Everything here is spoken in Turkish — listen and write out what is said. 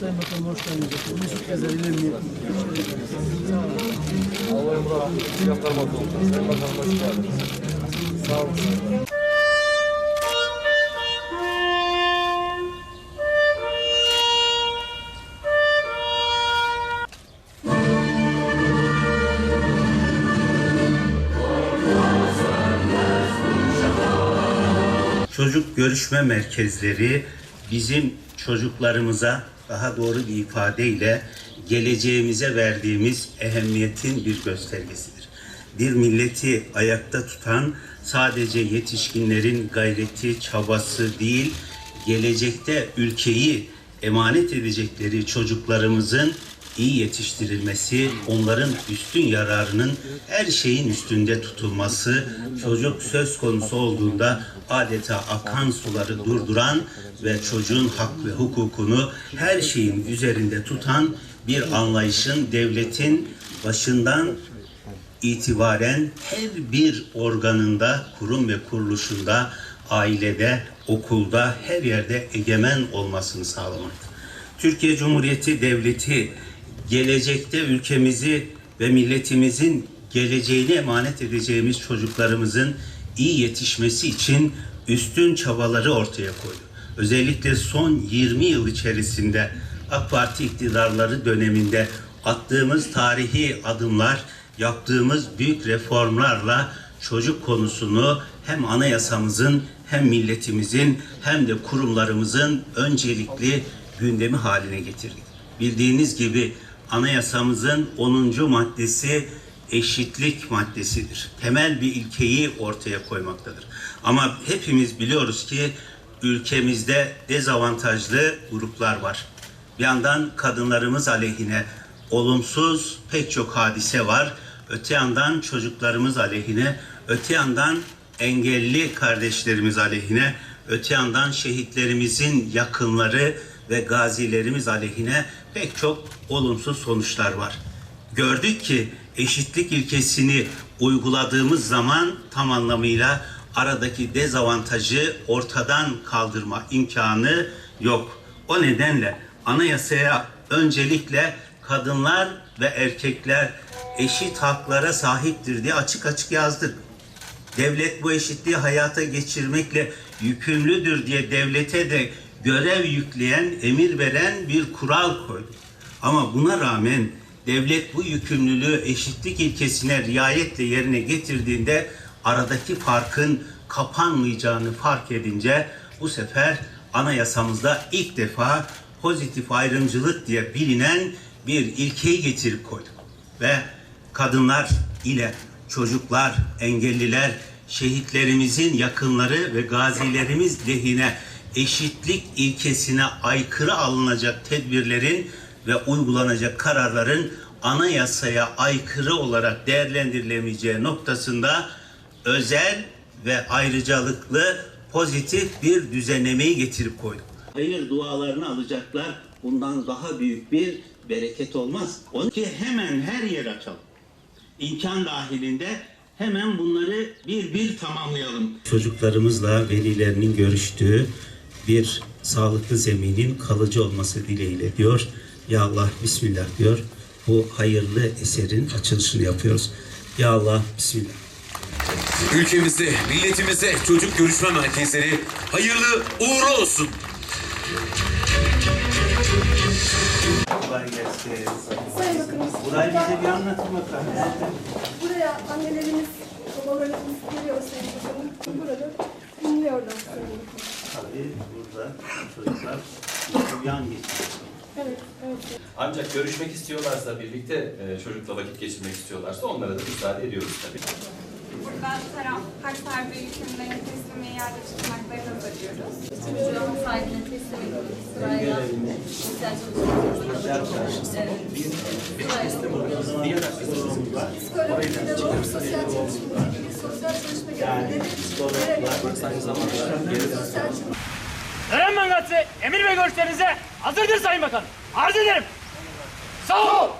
Sayın Bakanım hoş geldiniz. Mesut Gezer ile mi? Allah'ım rahmet eylesin. Yaplar bakalım. Sayın Bakanım hoş geldiniz. Sağ olun. Çocuk görüşme merkezleri bizim çocuklarımıza daha doğru bir ifadeyle geleceğimize verdiğimiz ehemmiyetin bir göstergesidir. Bir milleti ayakta tutan sadece yetişkinlerin gayreti, çabası değil, gelecekte ülkeyi emanet edecekleri çocuklarımızın iyi yetiştirilmesi, onların üstün yararının her şeyin üstünde tutulması, çocuk söz konusu olduğunda adeta akan suları durduran ve çocuğun hak ve hukukunu her şeyin üzerinde tutan bir anlayışın devletin başından itibaren her bir organında, kurum ve kuruluşunda, ailede, okulda, her yerde egemen olmasını sağlamaktır. Türkiye Cumhuriyeti Devleti gelecekte ülkemizi ve milletimizin geleceğini emanet edeceğimiz çocuklarımızın iyi yetişmesi için üstün çabaları ortaya koydu. Özellikle son 20 yıl içerisinde AK Parti iktidarları döneminde attığımız tarihi adımlar, yaptığımız büyük reformlarla çocuk konusunu hem anayasamızın hem milletimizin hem de kurumlarımızın öncelikli gündemi haline getirdik. Bildiğiniz gibi anayasamızın 10. maddesi eşitlik maddesidir. Temel bir ilkeyi ortaya koymaktadır. Ama hepimiz biliyoruz ki ülkemizde dezavantajlı gruplar var. Bir yandan kadınlarımız aleyhine olumsuz pek çok hadise var. Öte yandan çocuklarımız aleyhine, öte yandan engelli kardeşlerimiz aleyhine, öte yandan şehitlerimizin yakınları ve gazilerimiz aleyhine pek çok olumsuz sonuçlar var. Gördük ki eşitlik ilkesini uyguladığımız zaman tam anlamıyla aradaki dezavantajı ortadan kaldırma imkanı yok. O nedenle anayasaya öncelikle kadınlar ve erkekler eşit haklara sahiptir diye açık açık yazdık. Devlet bu eşitliği hayata geçirmekle yükümlüdür diye devlete de görev yükleyen, emir veren bir kural koydu. Ama buna rağmen devlet bu yükümlülüğü eşitlik ilkesine riayetle yerine getirdiğinde aradaki farkın kapanmayacağını fark edince bu sefer anayasamızda ilk defa pozitif ayrımcılık diye bilinen bir ilkeyi getirip koyduk. Ve kadınlar ile çocuklar, engelliler, şehitlerimizin yakınları ve gazilerimiz lehine eşitlik ilkesine aykırı alınacak tedbirlerin ve uygulanacak kararların anayasaya aykırı olarak değerlendirilemeyeceği noktasında özel ve ayrıcalıklı pozitif bir düzenlemeyi getirip koyduk. Hayır dualarını alacaklar. Bundan daha büyük bir bereket olmaz. Onun ki hemen her yer açalım. İmkan dahilinde hemen bunları bir bir tamamlayalım. Çocuklarımızla velilerinin görüştüğü bir sağlıklı zeminin kalıcı olması dileğiyle diyor. Ya Allah Bismillah diyor. Bu hayırlı eserin açılışını yapıyoruz. Ya Allah Bismillah. Ülkemize, milletimize çocuk görüşme merkezleri hayırlı uğurlu olsun. Kolay gelsin. Sayın Bakanım, Burayı bize bir anlatın bakalım. buraya annelerimiz, babalarımız geliyor Sayın Bakanım. Burada dinliyorlar Sayın Bakanım. Tabii burada çocuklar yan geçiyor. Evet, evet. Ancak görüşmek istiyorlarsa, birlikte e, çocukla vakit geçirmek istiyorlarsa onlara da müsaade ediyoruz tabii. Burada taraf hak sahibi hükümlerin teslimi iade tutmaklarını hazırlıyoruz. Çocuğun sahibine teslim ediyoruz. Sırayla ihtiyaç Psikolojik pedagog, sosyal çalışma, sosyal çalışma Eren Mangatsı, Emir Bey görüşlerinize hazırdır Sayın Bakanım. Arz ederim. Sağ ol.